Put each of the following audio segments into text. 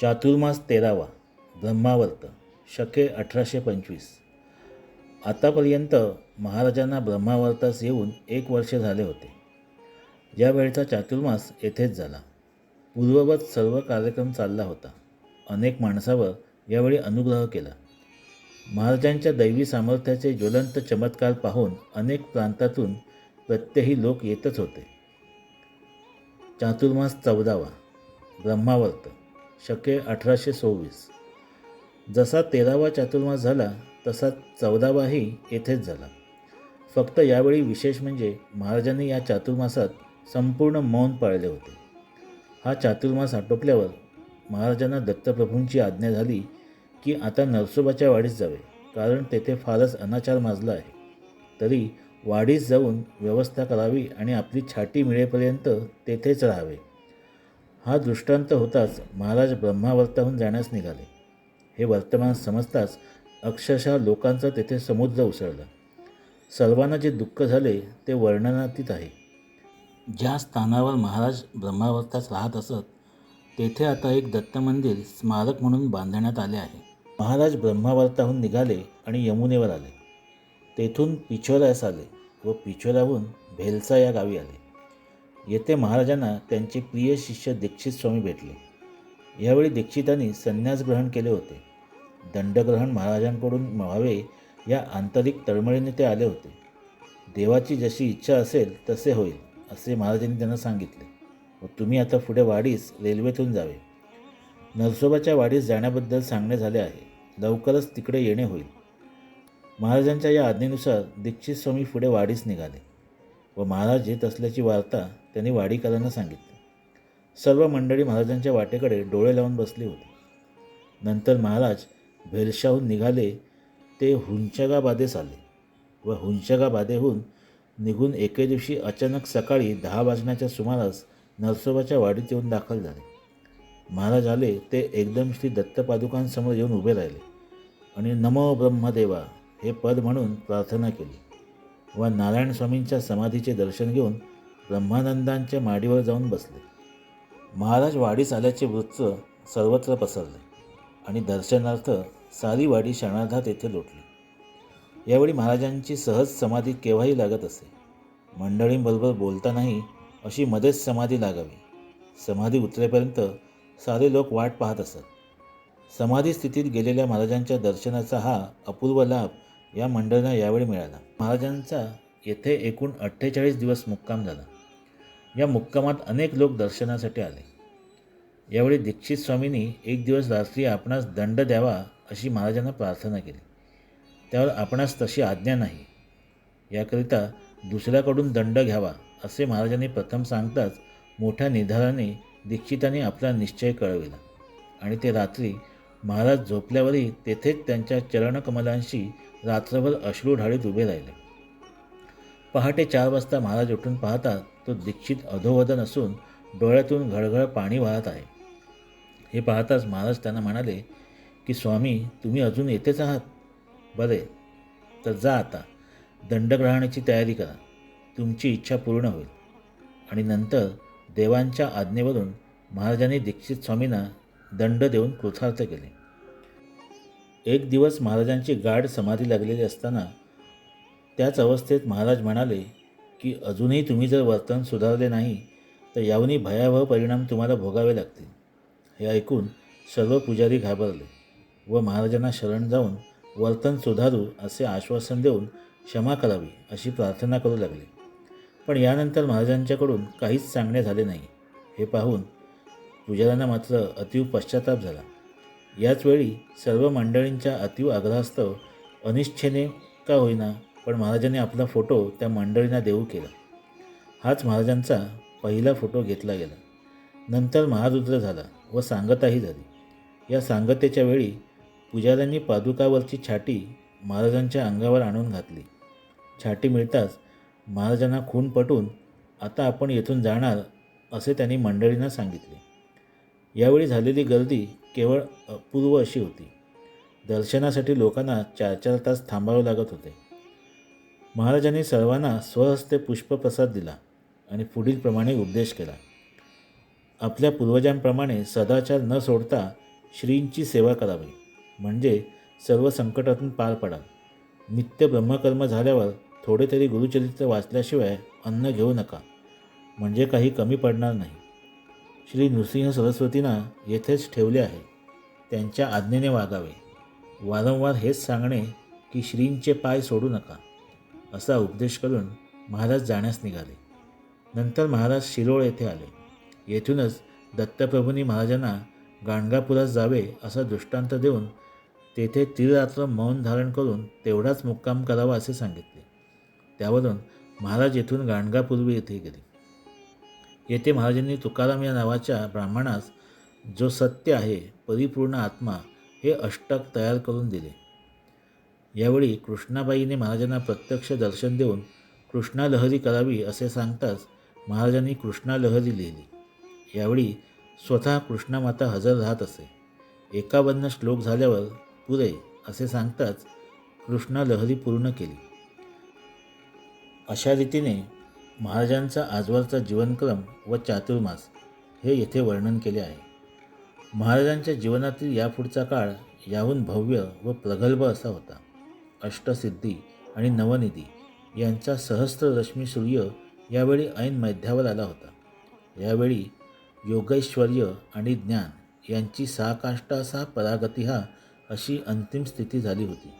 चातुर्मास तेरावा ब्रह्मावर्त शके अठराशे पंचवीस. आतापर्यंत महाराजांना ब्रह्मावर्तास येऊन एक वर्ष झाले होते. यावेळचा चातुर्मास येथेच झाला. पूर्ववत सर्व कार्यक्रम चालला होता. अनेक माणसावर यावेळी अनुग्रह केला. महाराजांच्या दैवी सामर्थ्याचे ज्वलंत चमत्कार पाहून अनेक प्रांतातून प्रत्येही लोक येतच होते. चातुर्मास चौदावा ब्रह्मावर्त. शके अठराशे सव्वीस. जसा तेरावा चातुर्मास झाला तसा चौदावाही येथेच झाला. फक्त यावेळी विशेष म्हणजे महाराजांनी या चातुर्मासात संपूर्ण मौन पाळले होते. हा चातुर्मास आटोपल्यावर महाराजांना दत्तप्रभूंची आज्ञा झाली की आता नरसोबाच्या वाडीस जावे कारण तेथे फारच अनाचार माजला आहे. तरी वाडीस जाऊन व्यवस्था करावी आणि आपली छाटी मिळेपर्यंत तेथेच राहावे. हा दृष्टांत होताच महाराज ब्रह्मावर्ताहून जाण्यास निघाले. हे वर्तमान समजताच अक्षरशः लोकांचा तेथे समुद्र उसळला. सर्वांना जे दुःख झाले ते वर्णनातीत आहे. ज्या स्थानावर महाराज ब्रह्मावर्तास राहत असत तेथे आता एक दत्त मंदिर स्मारक म्हणून बांधण्यात आले आहे. महाराज ब्रह्मावर्ताहून निघाले आणि यमुनेवर आले. तेथून पिछोऱ्यास आले व पिछोऱ्याहून भेलसा या गावी आले. येथे महाराजांना त्यांचे प्रिय शिष्य दीक्षित स्वामी भेटले. यावेळी दीक्षितांनी संन्यास ग्रहण केले होते. दंडग्रहण महाराजांकडून व्हावे या आंतरिक तळमळीने ते आले होते. देवाची जशी इच्छा असेल तसे होईल असे महाराजांनी त्यांना सांगितले. व तुम्ही आता पुढे वाडीस रेल्वेतून जावे. नरसोबाच्या वाडीस जाण्याबद्दल सांगणे झाले आहे. लवकरच तिकडे येणे होईल. महाराजांच्या या आज्ञेनुसार दीक्षित स्वामी पुढे वाडीस निघाले. व महाराज येत असल्याची वार्ता त्यांनी वाडीकरांना सांगितली. सर्व मंडळी महाराजांच्या वाटेकडे डोळे लावून बसली होती. नंतर महाराज भेलशाहून निघाले ते हुंचगाबादेस आले व हुंचगाबादेहून निघून एके दिवशी अचानक सकाळी दहा वाजण्याच्या सुमारास नरसोबाच्या वाडीत येऊन दाखल झाले. महाराज आले ते एकदम श्री दत्तपादुकांसमोर येऊन उभे राहिले आणि नमो ब्रह्मदेवा हे पद म्हणून प्रार्थना केली. व नारायण स्वामींच्या समाधीचे दर्शन घेऊन ब्रह्मानंदांच्या माडीवर जाऊन बसले. महाराज वाडीस आल्याचे वृत्त सर्वत्र पसरले आणि दर्शनार्थ सारी वाडी क्षणार्धात येथे लोटली. यावेळी महाराजांची सहज समाधी केव्हाही लागत असे. मंडळींबरोबर बोलतानाही अशी मध्येच समाधी लागावी. समाधी उतरेपर्यंत सारे लोक वाट पाहत असत. समाधी स्थितीत गेलेल्या महाराजांच्या दर्शनाचा हा अपूर्व लाभ या मंडळींना यावेळी मिळाला. महाराजांचा येथे एकूण अठ्ठेचाळीस दिवस मुक्काम झाला. या मुक्कामात अनेक लोक दर्शनासाठी आले. यावेळी दीक्षित स्वामींनी एक दिवस रात्री आपणास दंड द्यावा अशी महाराजांना प्रार्थना केली. त्यावर आपणास तशी आज्ञा नाही. याकरिता दुसऱ्याकडून दंड घ्यावा असे महाराजांनी प्रथम सांगताच मोठ्या निधाराने दीक्षितांनी आपला निश्चय कळविला आणि ते रात्री महाराज झोपल्यावरही तेथेच त्यांच्या चरणकमलांशी रात्रभर अश्रू ढाळीत उभे राहिले. पहाटे चार वाजता महाराज उठून पाहतात तो दीक्षित अधोवदन असून डोळ्यातून घळघळ पाणी वाहत आहे. हे पाहताच महाराज त्यांना म्हणाले की स्वामी तुम्ही अजून येतेच आहात? बरे तर जा आता. दंडग्रहणाची तयारी करा. तुमची इच्छा पूर्ण होईल. आणि नंतर देवांच्या आज्ञेवरून महाराजांनी दीक्षित स्वामींना दंड देऊन कृथार्थ केले. एक दिवस महाराजांची गाढ समाधी लागलेली असताना त्याच अवस्थेत महाराज म्हणाले की अजूनही तुम्ही जर वर्तन सुधारले नाही तर यावनी भयावह परिणाम तुम्हाला भोगावे लागतील. हे ऐकून सर्व पुजारी घाबरले व महाराजांना शरण जाऊन वर्तन सुधारू असे आश्वासन देऊन क्षमा करावी अशी प्रार्थना करू लागले. पण यानंतर महाराजांच्याकडून काहीच सांगणे झाले नाही. हे पाहून पुजाऱ्यांना मात्र अतीव पश्चाताप झाला. याचवेळी सर्व मंडळींच्या अतीव आग्रहास्तव अनिच्छेने का होईना पण महाराजांनी आपला फोटो त्या मंडळींना देऊ केला. हाच महाराजांचा पहिला फोटो घेतला गेला. नंतर महारुद्र झाला व सांगताही झाली. या सांगतेच्या वेळी पुजाऱ्यांनी पादुकावरची छाटी महाराजांच्या अंगावर आणून घातली. छाटी मिळताच महाराजांना खून पटून आता आपण येथून जाणार असे त्यांनी मंडळींना सांगितले. यावेळी झालेली गर्दी केवळ अपूर्व अशी होती. दर्शनासाठी लोकांना चार चार तास थांबावे लागत होते. महाराजांनी सर्वांना स्वहस्ते पुष्पप्रसाद दिला आणि पुढीलप्रमाणे उपदेश केला. आपल्या पूर्वजांप्रमाणे सदाचार न सोडता श्रींची सेवा करावी म्हणजे सर्व संकटातून पार पडाल नित्य ब्रह्मकर्म झाल्यावर थोडे तरी गुरुचरित्र वाचल्याशिवाय अन्न घेऊ नका म्हणजे काही कमी पडणार नाही. श्री नृसिंह सरस्वतींना येथेच ठेवले आहे. त्यांच्या आज्ञेने वागावे. वारंवार हेच सांगणे की श्रींचे पाय सोडू नका. असा उपदेश करून महाराज जाण्यास निघाले. नंतर महाराज शिरोळ येथे आले. येथूनच दत्तप्रभूंनी महाराजांना गाणगापुरात जावे असा दृष्टांत देऊन तेथे तीररात्र मौन धारण करून तेवढाच मुक्काम करावा असे सांगितले. त्यावरून महाराज येथून गाणगापूर्वी येथे गेले. येथे महाराजांनी तुकाराम या नावाच्या ब्राह्मणास जो सत्य आहे परिपूर्ण आत्मा हे अष्टक तयार करून दिले. यावेळी कृष्णाबाईने महाराजांना प्रत्यक्ष दर्शन देऊन कृष्णा लहरी करावी असे सांगताच महाराजांनी कृष्णा लहरी लिहिली. यावेळी स्वतः कृष्णामाता हजर राहत असे. एकावन्न श्लोक झाल्यावर पुरे असे सांगताच कृष्णा लहरी पूर्ण केली. अशा रीतीने महाराजांचा आजवरचा जीवनक्रम व चातुर्मास हे येथे वर्णन केले आहे. महाराजांच्या जीवनातील यापुढचा काळ याहून भव्य व प्रगल्भ असा होता. अष्टसिद्धी आणि नवनिधी यांचा सहस्त्ररश्मी सूर्य यावेळी ऐन मैध्यावर आला होता. यावेळी योगैश्वर्य आणि ज्ञान यांची साकाष्टा सा परागती हा अशी अंतिम स्थिती झाली होती.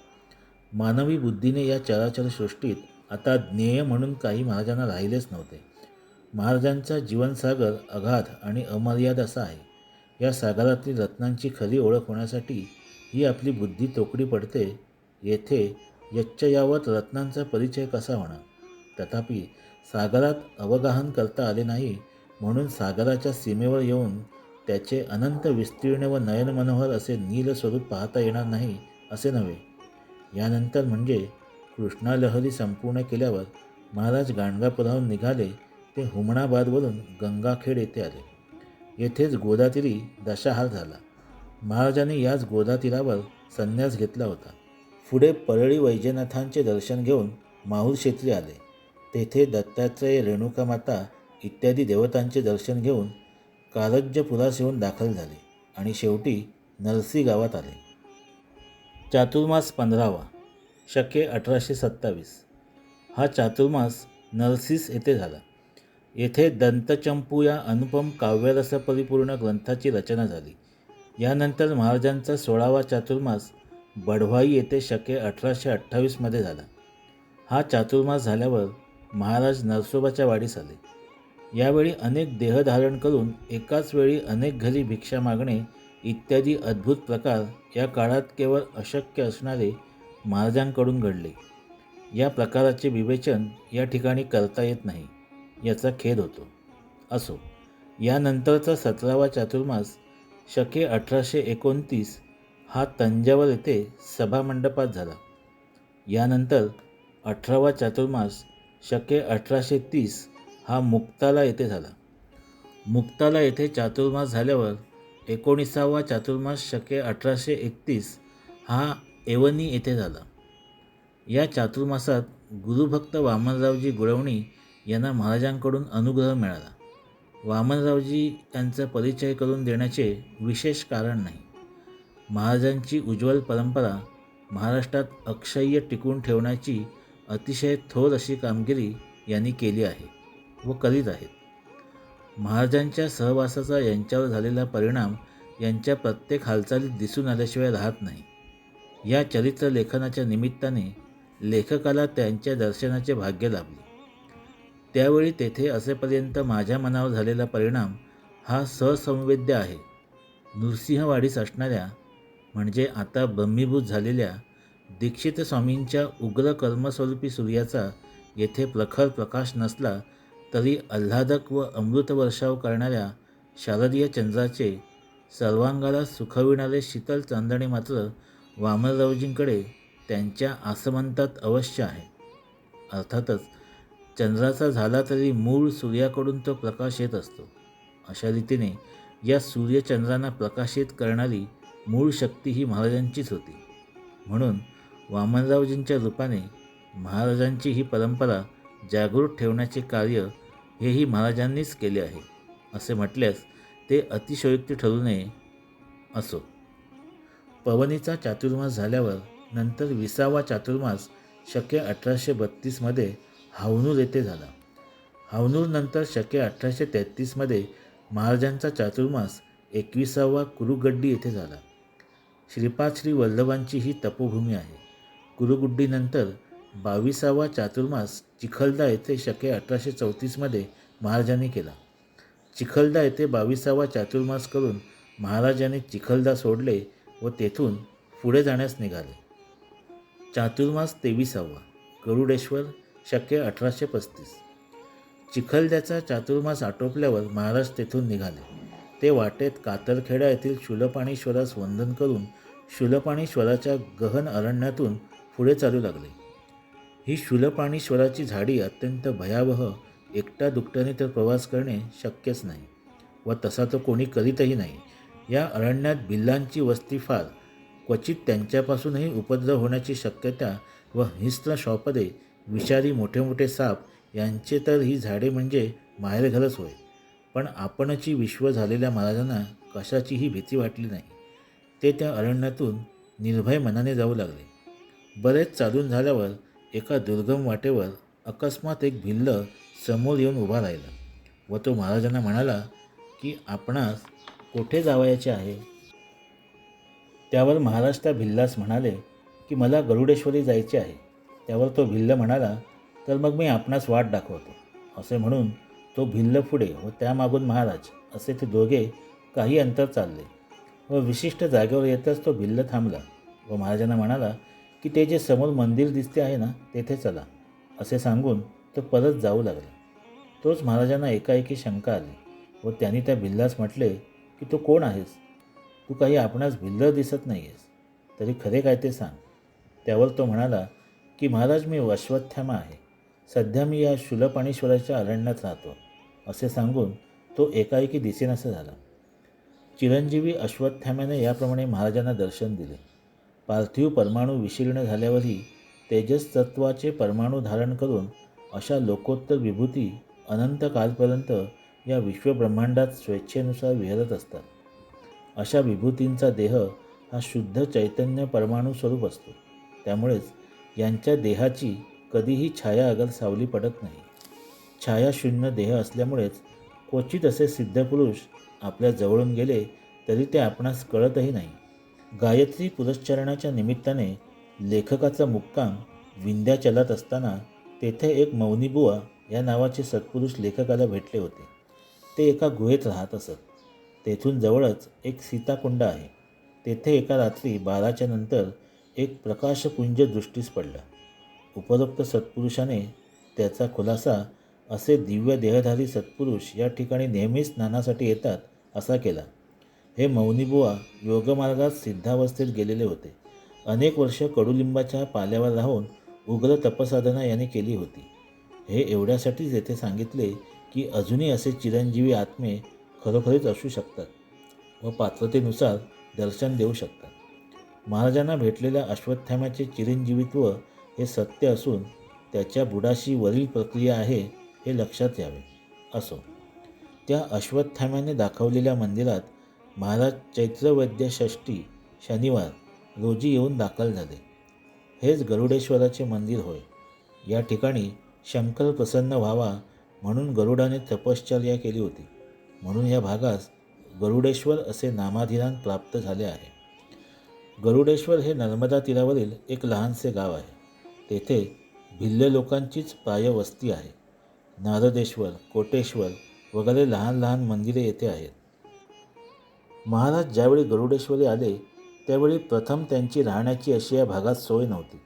मानवी बुद्धीने या चराचर सृष्टीत आता ज्ञेय म्हणून काही महाराजांना राहिलेच नव्हते. महाराजांचा जीवनसागर अगाध आणि अमर्याद असा आहे. या सागरातील रत्नांची खरी ओळख होण्यासाठी ही आपली बुद्धी तोकडी पडते. येथे यच्च यावत रत्नांचा परिचय कसा होणार? तथापि सागरात अवगाहन करता आले नाही म्हणून सागराच्या सीमेवर येऊन त्याचे अनंत विस्तीर्ण व नयन मनोहर असे नील स्वरूप पाहता येणार नाही असे नव्हे. यानंतर म्हणजे कृष्णालहरी संपूर्ण केल्यावर महाराज गाणगापुराहून निघाले ते हुमणाबादवरून गंगाखेड येथे आले. येथेच गोदातीरी दशाहार झाला. महाराजांनी याच गोदातीरावर संन्यास घेतला होता. पुढे परळी वैजनाथांचे दर्शन घेऊन माहूर क्षेत्री आले. तेथे दत्तात्रेय रेणुकामाता इत्यादी देवतांचे दर्शन घेऊन कारज्यपुरास येऊन दाखल झाले आणि शेवटी नरसी गावात आले. चातुर्मास पंधरावा. शके अठराशे सत्तावीस. हा चातुर्मास नरसिस येथे झाला. येथे दंतचंपू या अनुपम काव्यरस परिपूर्ण ग्रंथाची रचना झाली. यानंतर महाराजांचा सोळावा चातुर्मास बढवाई येथे शके अठराशे अठ्ठावीसमध्ये झाला. हा चातुर्मास झाल्यावर महाराज नरसोबाच्या वाडीस आले. यावेळी अनेक देह धारण करून एकाच वेळी अनेक घरी भिक्षा मागणे इत्यादी अद्भुत प्रकार या काळात केवळ अशक्य असणारे महाराजांकडून घडले. या प्रकाराचे विवेचन या ठिकाणी करता येत नाही याचा खेद होतो. असो यानंतरचा सतरावा चातुर्मास शके अठराशे एकोणतीस हा तंजावर येथे सभामंडपात झाला. यानंतर अठरावा चातुर्मास शके अठराशे तीस हा मुक्ताला येथे झाला. मुक्ताला येथे चातुर्मास झाल्यावर एकोणीसावा चातुर्मास शके अठराशे एकतीस हा एवनी येथे झाला. या चातुर्मासात गुरुभक्त वामनरावजी गुळवणी यांना महाराजांकडून अनुग्रह मिळाला. वामनरावजी यांचा परिचय करून देण्याचे विशेष कारण नाही. महाराजांची उज्ज्वल परंपरा महाराष्ट्रात अक्षय्य टिकून ठेवण्याची अतिशय थोर अशी कामगिरी यांनी केली आहे व करीत आहेत. महाराजांच्या सहवासाचा यांच्यावर झालेला परिणाम यांच्या प्रत्येक हालचालीत दिसून आल्याशिवाय राहत नाही. या चरित्र लेखनाच्या निमित्ताने लेखकाला त्यांच्या दर्शनाचे भाग्य लाभले. त्यावेळी तेथे असेपर्यंत माझ्या मनावर झालेला परिणाम हा सहसंवेद्य आहे. नृसिंहवाडीस असणाऱ्या म्हणजे आता ब्रह्मीभूत झालेल्या दीक्षित स्वामींच्या उग्र कर्मस्वरूपी सूर्याचा येथे प्रखर प्रकाश नसला तरी आल्हादक व अमृत वर्षाव करणाऱ्या शारदीय चंद्राचे सर्वांगाला सुखविणारे शीतल चांदणे मात्र वामनरावजींकडे त्यांच्या आसमंतात अवश्य आहे. अर्थातच चंद्राचा झाला तरी मूळ सूर्याकडून तो प्रकाश येत असतो. अशा रीतीने या सूर्यचंद्रांना प्रकाशित करणारी मूळ शक्ती ही महाराजांचीच होती. म्हणून वामनरावजींच्या रूपाने महाराजांची ही परंपरा जागृत ठेवण्याचे कार्य हेही महाराजांनीच केले आहे. असे म्हटल्यास ते अतिशयोक्ती ठरू नये असो. पवनीचा चातुर्मास झाल्यावर नंतर विसावा चातुर्मास शके अठराशे बत्तीसमध्ये हावनूर येथे झाला. हावनूरनंतर शके अठराशे तेहतीसमध्ये महाराजांचा चातुर्मास एकविसावा कुरुगड्डी येथे झाला. श्रीपाद श्री वल्लभांची ही तपोभूमी आहे. कुरुगुड्डीनंतर बावीसावा चातुर्मास चिखलदा येथे शके अठराशे चौतीसमध्ये महाराजांनी केला. चिखलदा येथे बावीसावा चातुर्मास करून महाराजांनी चिखलदा सोडले व तेथून पुढे जाण्यास निघाले. चातुर्मास तेविसावा गरुडेश्वर शक्य अठराशे पस्तीस. चिखलद्याचा चातुर्मास आटोपल्यावर महाराज तेथून निघाले. ते वाटेत कातरखेडा येथील शूलपाणीश्वरास वंदन करून शूलपाणीश्वराच्या गहन अरण्यातून पुढे चालू लागले. ही शूलपाणीश्वराची झाडी अत्यंत भयावह एकटा दुकट्याने तर प्रवास करणे शक्यच नाही व तसा तो कोणी करीतही नाही. या अरण्यात बिल्लांची वस्ती फार. क्वचित त्यांच्यापासूनही उपद्रव होण्याची शक्यता व हिस्त्र शॉपदे विषारी मोठे मोठे साप यांचे तर ही झाडे म्हणजे माहेरघरच होय. पण आपणची विश्व झालेल्या महाराजांना कशाचीही भीती वाटली नाही. ते त्या अरण्यातून निर्भय मनाने जाऊ लागले. बरेच चालून झाल्यावर एका दुर्गम वाटेवर अकस्मात एक भिल्ल समोर येऊन उभा राहिला व तो महाराजांना म्हणाला की आपणास कोठे जावायचे आहे? त्यावर महाराज त्या भिल्लास म्हणाले की मला गरुडेश्वरी जायचे आहे. त्यावर तो भिल्ल म्हणाला तर मग मी आपणास वाट दाखवतो. असे म्हणून तो भिल्ल पुढे व त्यामागून महाराज असे ते दोघे काही अंतर चालले व विशिष्ट जागेवर येताच तो भिल्ल थांबला व महाराजांना म्हणाला की ते जे समोर मंदिर दिसते आहे ना तेथे चला. असे सांगून तो परत जाऊ लागला. तोच महाराजांना एकाएकी शंका आली व त्यांनी त्या भिल्लास म्हटले की तू कोण आहेस? तू काही आपणास भिल्ल दिसत नाही आहेस तरी खरे काय ते सांग. त्यावर तो म्हणाला की महाराज मी अश्वत्थामा आहे. सध्या मी या शूलपाणीश्वराच्या अरण्यात राहतो. असे सांगून तो एकाएकी दिसेनासा झाला. चिरंजीवी अश्वत्थाम्याने याप्रमाणे महाराजांना दर्शन दिले. पार्थिव परमाणू विशीर्ण झाल्यावरही तेजस तत्वाचे परमाणू धारण करून अशा लोकोत्तर विभूती अनंत कालपर्यंत या विश्वब्रह्मांडात स्वेच्छेनुसार विहरत असतात. अशा विभूतींचा देह हा शुद्ध चैतन्य परमाणू स्वरूप असतो. त्यामुळेच यांच्या देहाची कधीही छाया अगर सावली पडत नाही. छायाशून्य देह असल्यामुळेच क्वचित असे सिद्धपुरुष आपल्या जवळून गेले तरी ते आपणास कळतही नाही. गायत्री पुरस्चरणाच्या निमित्ताने लेखकाचा मुक्काम विंध्याचलात असताना तेथे एक मौनीबुवा या नावाचे सत्पुरुष लेखकाला भेटले होते. ते एका गुहेत राहत असत. तेथून जवळच एक सीताकुंड आहे. तेथे एका रात्री बाराच्या नंतर एक प्रकाशपुंज दृष्टीस पडला. उपरोक्त सत्पुरुषाने त्याचा खुलासा असे दिव्य देहधारी सत्पुरुष या ठिकाणी नेहमीच स्नानासाठी येतात असा केला. हे मौनीबुवा योगमार्गात सिद्धावस्थेत गेलेले होते. अनेक वर्ष कडुलिंबाच्या पाल्यावर राहून उग्र तपसाधना याने केली होती. हे एवढ्यासाठीच येथे सांगितले की अजूनही असे चिरंजीवी आत्मे खरोखरीच असू शकतात व पात्रतेनुसार दर्शन देऊ शकतात. महाराजांना भेटलेल्या अश्वत्थाम्याचे चिरंजीवित्व हे सत्य असून त्याच्या बुडाशी वरील प्रक्रिया आहे हे लक्षात यावे असो. त्या अश्वत्थाम्याने दाखवलेल्या मंदिरात महाराज चैत्रवैद्य षष्ठी शनिवार रोजी येऊन दाखल झाले. हेच गरुडेश्वराचे मंदिर होय. या ठिकाणी शंकर प्रसन्न व्हावा म्हणून गरुडाने तपश्चर्या केली होती. म्हणून या भागास गरुडेश्वर असे नामाधिरान प्राप्त झाले आहे. गरुडेश्वर हे नर्मदा तीरावरील एक लहानसे गाव आहे. तेथे भिल्ल लोकांचीच पायवस्ती आहे. नारदेश्वर कोटेश्वर वगैरे लहान लहान मंदिरे येथे आहेत. महाराज ज्यावेळी गरुडेश्वरी आले त्यावेळी प्रथम त्यांची राहण्याची अशी या भागात सोय नव्हती.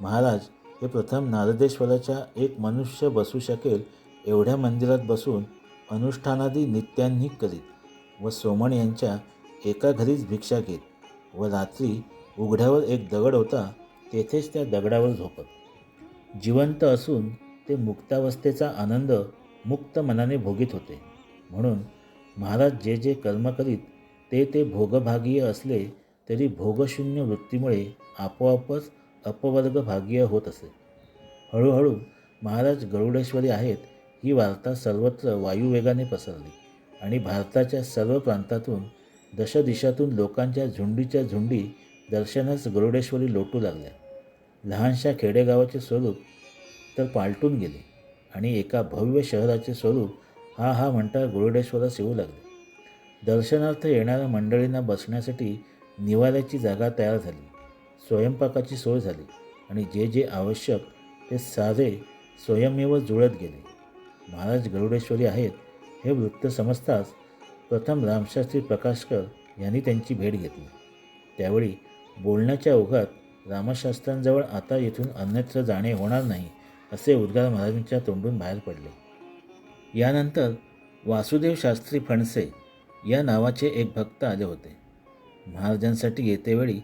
महाराज हे प्रथम नारदेश्वराच्या एक मनुष्य बसू शकेल एवढ्या मंदिरात बसून अनुष्ठानादी नित्यांनी करीत व सोमण यांच्या एका घरीच भिक्षा घेत व रात्री उघड्यावर एक दगड होता तेथेच त्या दगडावर झोपत. जिवंत असून ते मुक्तावस्थेचा आनंद मुक्त मनाने भोगीत होते. म्हणून महाराज जे जे कर्म करीत ते ते भोगभागीय असले तरी भोगशून्य वृत्तीमुळे आपोआपच अपवर्गभागीय होत असे. हळूहळू महाराज गरुडेश्वरी आहेत ही वार्ता सर्वत्र वायुवेगाने पसरली आणि भारताच्या सर्व प्रांतातून दशदिशातून लोकांच्या झुंडीच्या झुंडी दर्शनच गरुडेश्वरी लोटू लागल्या. लहानशा खेडेगावाचे स्वरूप तर पालटून गेले आणि एका भव्य शहराचे स्वरूप हा हा म्हणता गरुडेश्वरास येऊ लागले. दर्शनार्थ येणाऱ्या मंडळींना बसण्यासाठी निवाऱ्याची जागा तयार झाली. स्वयंपाकाची सोय झाली आणि जे जे आवश्यक ते सारे स्वयमेव जुळत गेले. महाराज गरुडेश्वरी आहेत हे वृत्त समजताच प्रथम रामशास्त्री प्रकाशकर यांनी त्यांची भेट घेतली. त्यावेळी बोलण्याच्या ओघात रामशास्त्रांजवळ आता येथून अन्यत्र जाणे होणार नाही असे उद्गार महाराजांच्या तोंडून बाहेर पडले. यानंतर वासुदेव शास्त्री फणसे या नावाचे एक भक्त आले होते. महाराजांसाठी येतेवेळी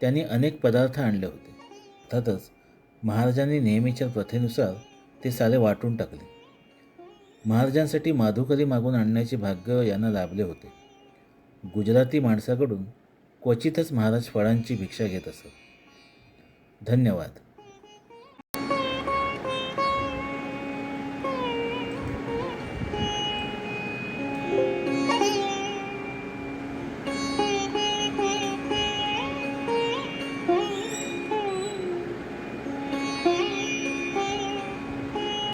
त्यांनी अनेक पदार्थ आणले होते. अर्थातच महाराजांनी नेहमीच्या प्रथेनुसार ते सारे वाटून टाकले. महाराजांसाठी माधुकरी मागून आणण्याचे भाग्य यांना लाभले होते. गुजराती माणसाकडून क्वचितच महाराज फळांची भिक्षा घेत असत. धन्यवाद.